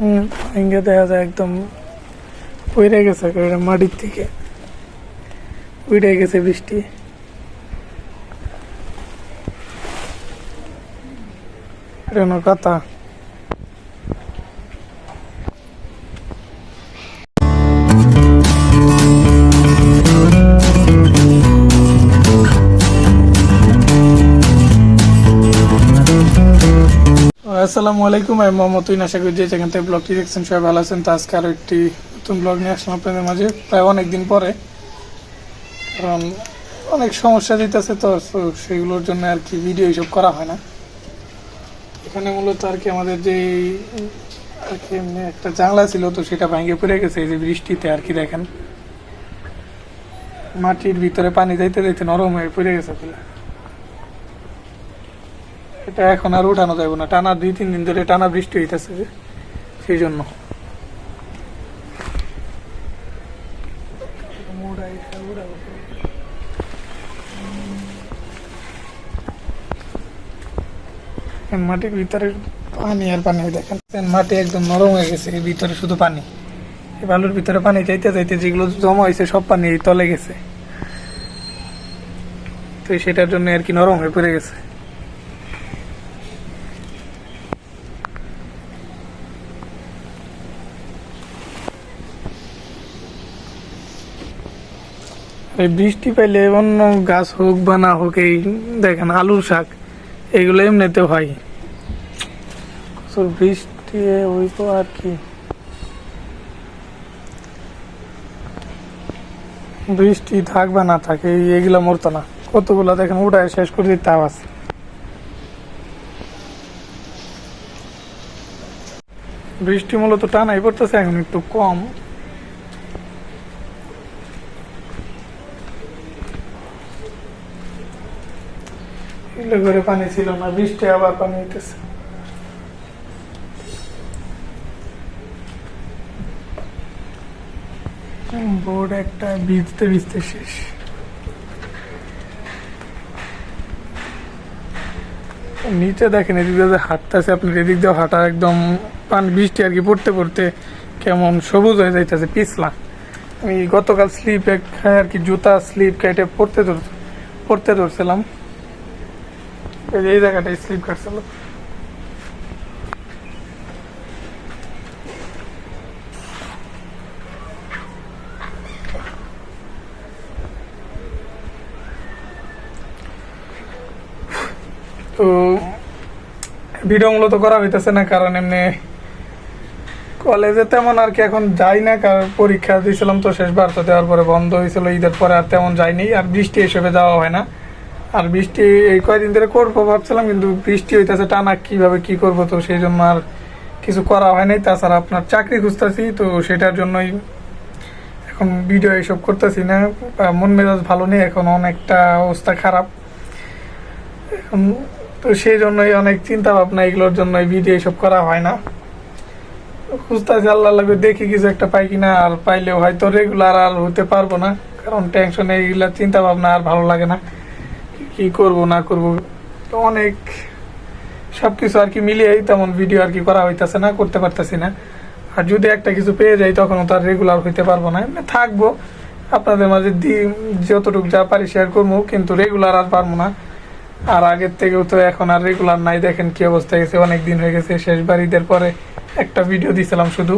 হুম ভেঙে দেখা যায় একদম পড়ে গেছে মাটির থেকে। উড়ে গেছে বৃষ্টি। এটা কথা আসসালামু আলাইকুম, আমি মোহাম্মদ তুইন আশা করি যে যেখান থেকে ব্লগটি দেখছেন সবাই ভালো আছেন। তো আজকে আরও একটি নতুন ব্লগ নিয়ে আসলাম আপনাদের মাঝে, প্রায় অনেক দিন পরে। কারণ অনেক সমস্যা দিতেছে তো সেগুলোর জন্য আর কি ভিডিও এইসব করা হয় না। এখানে মূলত আর কি আমাদের যে আর কি এমনি একটা জানলা ছিল, তো সেটা ভেঙে পড়ে গেছে, এই যে বৃষ্টিতে আর কি দেখেন। মাটির ভিতরে পানি যাইতে যাইতে নরম হয়ে পড়ে গেছে পুরো। এটা এখন আর উঠানো যাবে না। টানা দুই, তিন দিন ধরে টানা বৃষ্টি হইতেছে সেই জন্য। মাটির ভিতরে পানি আর পানি দেখেন। মাটি একদম নরম হয়ে গেছে ভিতরে শুধু পানি। বালুর ভিতরে পানি যাইতে যাইতে যেগুলো জমা হয়েছে সব পানি তলে গেছে। তো সেটার জন্য আর কি নরম হয়ে পড়ে গেছে। বৃষ্টি পাইলে অন্য গাছ হোক বা না হোক, এই দেখেন আলুর শাক, এগুলো এমনিতে হয়। বৃষ্টি তো আর কি। বৃষ্টি থাক বা না থাকে এগুলো মরতো না। কতগুলো দেখেন উঠায় শেষ করে দিতে আছে। বৃষ্টি মূলত টানাই পড়তেছে, এখন একটু কম। এগুলো ঘরে পানি ছিল না, বৃষ্টি আবার পানি হইতেছে। বোর্ড একটা ভিজতে ভিজতে শেষ। নিচে দেখেন, এদিক দিয়ে হাঁটতেছে, আপনার এদিক দিয়ে হাঁটা একদম পান বৃষ্টি আর কি পড়তে পড়তে কেমন সবুজ হয়ে যাইতেছে, পিছলা। আমি গতকাল স্লিপ এক আর কি জুতা স্লিপ কেটে পড়তে ধর পড়তে ধরছিলাম। এই জায়গাটায় স্লিপ কাটছিল তো ভিডিও মূলত করা হইতেছে না, কারণ এমনি কলেজে তেমন আর কি এখন যাই না কারণ পরীক্ষা দিয়েছিলাম তো শেষবার, তো দেওয়ার পরে বন্ধ হয়েছিল ঈদের পরে আর তেমন যাইনি, আর বৃষ্টি হিসেবে যাওয়া হয় না। আর বৃষ্টি, এই কয়দিন ধরে করব ভাবছিলাম, কিন্তু বৃষ্টি হইতেছে, টানা কীভাবে কি করব তো সেই জন্য আর কিছু করা হয় নাই। তাছাড়া আপনার চাকরি খুঁজতেছি, তো সেটার জন্যই এখন ভিডিও এইসব করতেছি না। মন মেজাজ ভালো নেই, এখন অনেকটা অবস্থা খারাপ। এখন তো সেই জন্যই অনেক চিন্তা ভাবনা এগুলোর জন্যই ভিডিও এইসব করা হয় না। খুঁজতেছি আল্লাহ লাগবে দেখি কিছু একটা পাই কিনা, আর পাইলেও হয়তো রেগুলার আর হতে পারব না, কারণ টেনশনে এগুলা চিন্তা ভাবনা আর ভালো লাগে না। কি করব, না করব অনেক সব কিছু আর কি মিলিয়েই তেমন ভিডিও আর কি করা হইতাছে না, করতে পারতেছি না। আর যদি একটা কিছু পেয়ে যাই তখন তো আর রেগুলার হইতে পারব না। এমনি থাকব, আপনাদের মাঝে দি যতটুকু যা পারি শেয়ার করব, কিন্তু রেগুলার আর পারব না। আর আগের থেকেও তো এখন আর রেগুলার নাই, দেখেন কি অবস্থা গেছে অনেক দিন হয়ে গেছে শেষবার ঈদের পরে একটা ভিডিও দিছিলাম শুধু।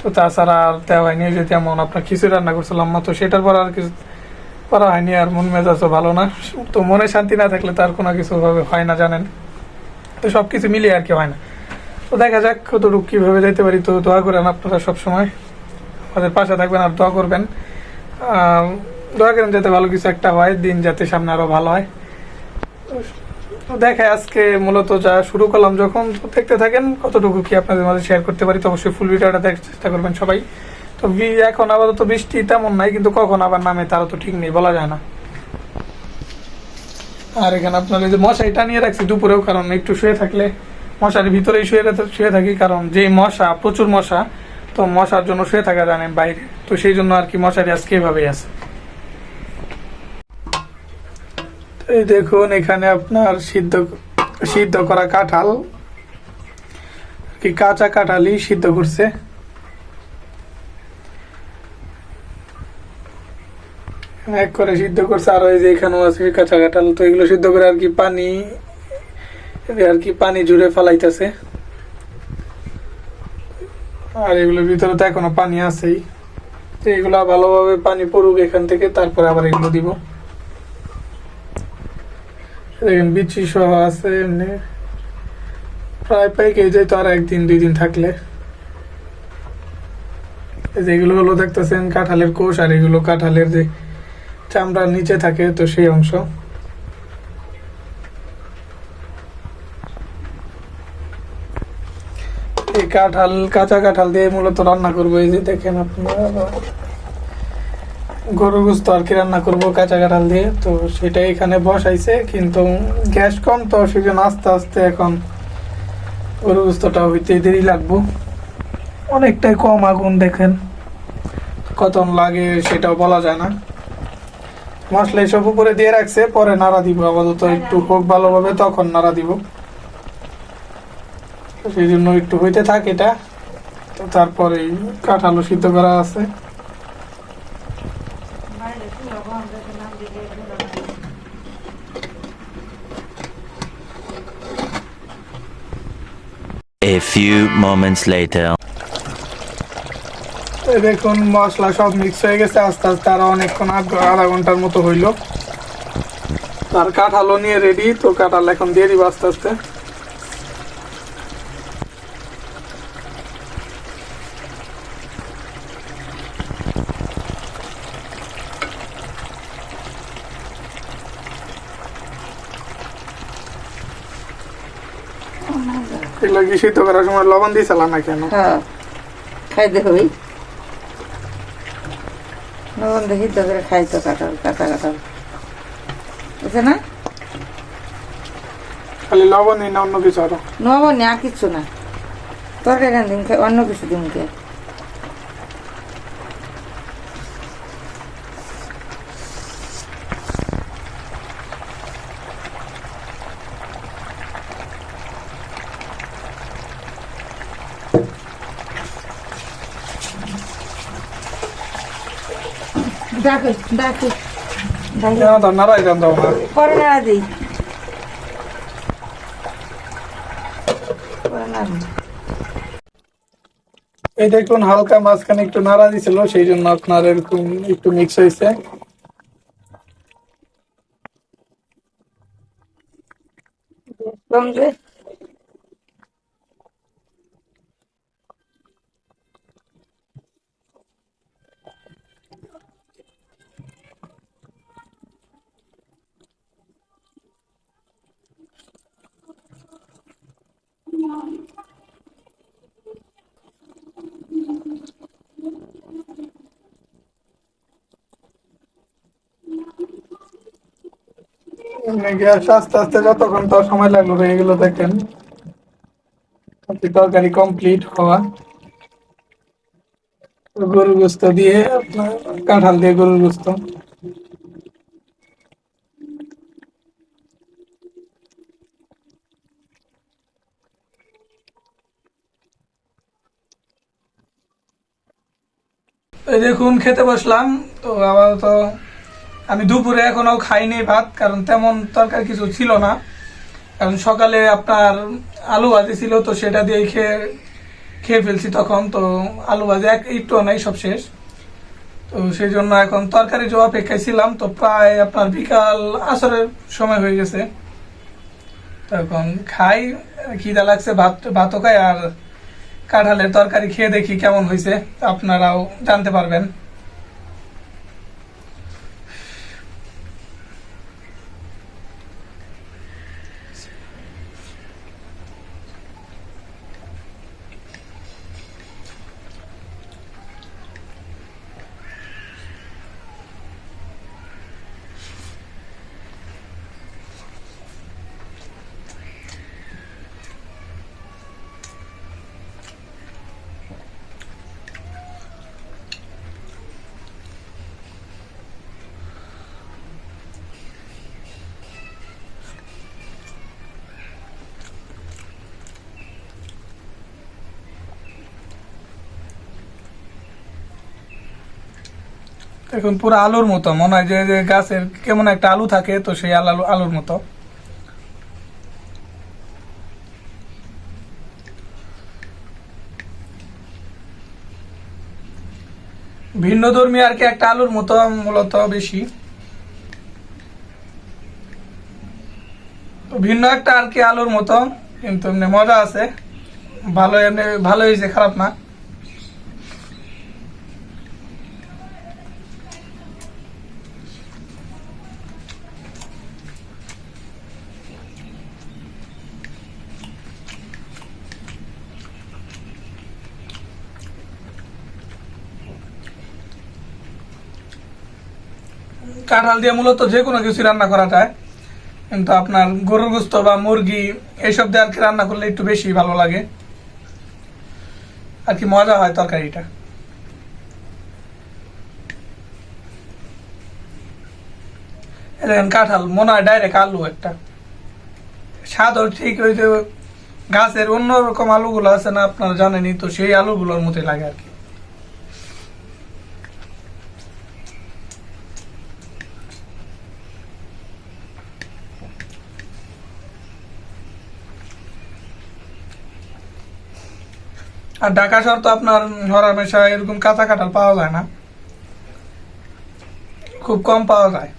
তো তাছাড়া আর দেওয়া হয়নি যে যেমন আপনার খিচুড়ি রান্না করছিলাম, তো সেটার পর আর কিছু করা হয়নি আর মন মেজাজও ভালো না। তো মনে শান্তি না থাকলে তার কোনো কিছু ভাবে হয় না, জানেন। তো সব কিছু মিলিয়ে আর কি হয় না। তো দেখা যাক কতটুকু কীভাবে যেতে পারি। তো দোয়া করেন আপনারা সব সময় আমাদের পাশে থাকবেন আর দোয়া করবেন। দোয়া করেন যাতে ভালো কিছু একটা হয়, দিন যাতে সামনে আরও ভালো হয়। তো দেখে আজকে মূলত যা শুরু করলাম, যখন দেখতে থাকেন কতটুকু কি আপনাদের মাঝে শেয়ার করতে পারি, তো অবশ্যই ফুল ভিডিওটা দেখার চেষ্টা করবেন সবাই। তো এখন আপাতত বৃষ্টি তেমন নাই, কিন্তু কখন আবার নামে তারও তো ঠিক নেই, বলা যায় না। আর এখানে আপনার এই যে মশারি টানিয়ে রাখছি দুপুরেও, কারণ একটু শুয়ে থাকলে মশারির ভিতরেই শুয়ে শুয়ে থাকি, কারণ যে মশা, প্রচুর মশা, তো মশার জন্য শুয়ে থাকা জানেন বাইরে। তো সেই জন্য আর কি মশারি আজকে এভাবেই আছে। এই দেখুন, এখানে আপনার সিদ্ধ সিদ্ধ করা কাঁঠাল। কি কাঁচা কাঁঠালই সিদ্ধ করছে। এক করে সিদ্ধ করছে, আর ওই যে এখানেও আছে কাঁচা কাঁঠাল তো এগুলো সিদ্ধ করে আর কি পানি আর কি পানি জুড়ে ফেলাইতেছে। আর এগুলোর ভিতরে তো এখনও পানি আছেই। তো ভালোভাবে পানি পড়ুক এখান থেকে, তারপরে আবার এগুলো দিব। দেখেন, বিচি সহ আছে এমনি। প্রায় পাইকে যায় তো আর একদিন, দুই দিন থাকলে। এই যে এগুলো হলো দেখতেছেন কাঁঠালের কোষ, আর এগুলো কাঁঠালের যে চামড়ার নিচে থাকে, তো সেই অংশ। এই কাঁঠাল, কাঁচা কাঁঠাল দিয়ে মূলত রান্না করব, এই যে দেখেন আপনারা। গরু গোস্ত আর কি রান্না করব কাঁচা কাঁঠাল দিয়ে, তো সেটা এখানে বসাইছে, কিন্তু গ্যাস কম, তো সেই জন্য আস্তে আস্তে এখন গরু গোস্তটা হইতে দেরি লাগবো। অনেকটাই কম আগুন দেখেন। কতন লাগে সেটাও বলা যায় না। মশলা এসব উপরে দিয়ে রাখছে, পরে নাড়া দিব। আপাতত একটু হোক ভালোভাবে তখন নাড়া দিব। সেই জন্য একটু হইতে থাক এটা। তো তারপরে কাঁঠালও সিদ্ধ করা আছে। A few moments later. দেখুন মশলা সব মিক্স হয়ে গেছে, আস্তে আস্তে আরও অনেকক্ষণ আধ- ঘণ্টার মতো হইল। আর কাঁঠালও নিয়ে রেডি তো কাঁঠাল এখন দিয়ে দিব আস্তে আস্তে। সিদ্ধ করার সময় লবণ দিয়েছিলাম না কেন হ্যাঁ হই লবণ দেখি তো করে খাই তো কাঁঠাল কাঁচা কাঁঠাল। বুঝছে না? খালি লবণই না অন্য কিছু আরও? লবণ আর কিচ্ছু না। তরকারি অন্য কিছু দিন কে? ডাকে ডাকে নাড়াই দাও পরে নাড়া দিই। এই দেখুন হালকা মাঝখানে একটু নাড়া দিছিল সেই জন্য আপনার এরকম একটু মিক্স হয়েছে। কমছে আস্তে আস্তে যতক্ষণ তো সময় লাগল হয়ে গেল দেখেন। তরকারি কমপ্লিট হওয়া। তো গরুর গোস্ত দিয়ে আপনার কাঁঠাল দিয়ে গরুর গোস্ত। দেখুন, খেতে বসলাম। তো আপাতত আমি দুপুরে এখনও খাইনি ভাত, কারণ তেমন তরকারি কিছু ছিল না। কারণ সকালে আপনার আলু ভাজি ছিল, তো সেটা দিয়ে খেয়ে খেয়ে ফেলছি তখন। তো আলু ভাজি এক, একটু নাই, সব শেষ। তো সেই জন্য এখন তরকারি জবা অপেক্ষায় ছিলাম। তো প্রায় আপনার বিকাল আসরের সময় হয়ে গেছে। তখন খাই, খিদা লাগছে, ভাত, ভাতও খাই, আর কাঁঠালের তরকারি খেয়ে দেখি কেমন হয়েছে। আপনারাও জানতে পারবেন। এখন পুরো আলুর মতো। মনে হয় যে গাছের কেমন একটা আলু থাকে, তো সেই আলু আলুর মতো। ভিন্ন ধর্মী আর কি একটা আলুর মতো মূলত বেশি। ভিন্ন একটা আর কি আলুর মতো, কিন্তু এমনি মজা আছে। ভালো এমনি ভালো হয়েছে, খারাপ না। কাঁঠাল দিয়ে মূলত যে কোনো কিছু রান্না করা যায়। কিন্তু আপনার গরুর গোস্ত বা মুরগি, এইসব দিয়ে আর কি রান্না করলে একটু বেশি ভালো লাগে। আর কি মজা হয় তরকারিটা। কাঁঠাল, মনে হয় ডাইরেক্ট আলু একটা। স্বাদও ঠিক ওই যে গাছের অন্যরকম আলুগুলো আছে না, আপনারা জানেনই তো, সেই আলুগুলোর মতোই লাগে আর কি। আর ঢাকা শহর তো আপনার হরামেশা এরকম কাঁচা কাঁঠাল পাওয়া যায় না। খুব কম পাওয়া যায়।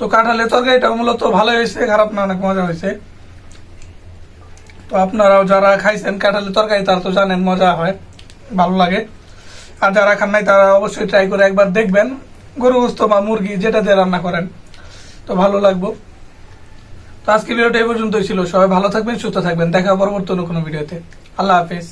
তো কাঁঠালের তরকারিটা মূলত ভালো হয়েছে, খারাপ না, অনেক মজা হয়েছে। তো আপনারাও যারা খাইছেন কাঁঠালের তরকারি, তারা তো জানেন মজা হয়, ভালো লাগে। আর যারা খান নাই, তারা অবশ্যই ট্রাই করে একবার দেখবেন, গরু, গোস্ত বা মুরগি, যেটা দিয়ে রান্না করেন। তো ভালো লাগবো। তো আজকে ভিডিওটা এই পর্যন্তই ছিল। সবাই ভালো থাকবেন, সুস্থ থাকবেন। দেখা পরবর্তী অন্য কোনো ভিডিওতে। আল্লাহ হাফিজ।